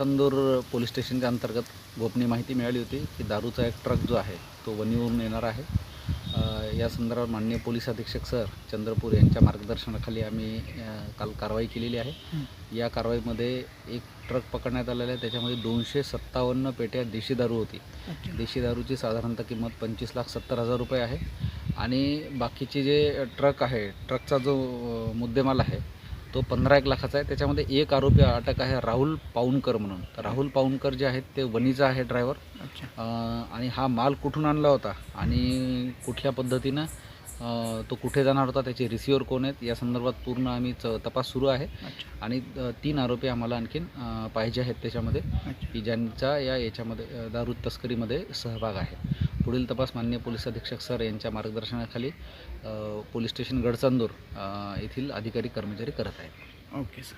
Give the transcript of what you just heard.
Tandoor police स्टेशनच्या अंतर्गत गोपनीय माहिती मिळाली होती की दारूचा एक ट्रक जो आहे तो वणीवरून येणार आहे. या संदर्भात माननीय पोलीस अधीक्षक सर चंद्रपूर यांच्या मार्गदर्शनाखाली आम्ही काल कारवाई केलेली आहे. या कारवाईमध्ये एक ट्रक पकडण्यात आलेला आहे. त्याच्यामध्ये दोनशे सत्तावन्न पेट्या देशी दारू होती. देशी दारूची साधारणतः किंमत पंचवीस लाख सत्तर हजार रुपये आहे. आणि बाकीचे जे ट्रक आहे ट्रकचा जो मुद्देमाल आहे तो पंधरा एक लाखाचा आहे. त्याच्यामध्ये एक आरोपी अटक आहे राहुल पाऊनकर म्हणून. तर राहुल पाऊनकर जे आहेत ते वणीचा आहे ड्रायव्हर आणि हा माल कुठून आणला होता? आणि कुठल्या पद्धतीनं तो कुठे जाणार होता? त्याचे रिसिव्हर कोण आहेत? या संदर्भात पूर्ण आम्ही च तपास सुरू आहे. आणि तीन आरोपी आम्हाला आणखीन पाहिजे आहेत त्याच्यामध्ये. की ज्यांचा या याच्यामध्ये दारू तस्करीमध्ये सहभाग आहे. पुढील तपास माननीय पोलीस अधीक्षक सर यांच्या मार्गदर्शनाखाली पोलीस स्टेशन गडचांदूर येथील अधिकारी कर्मचारी करत आहेत. Okay sir.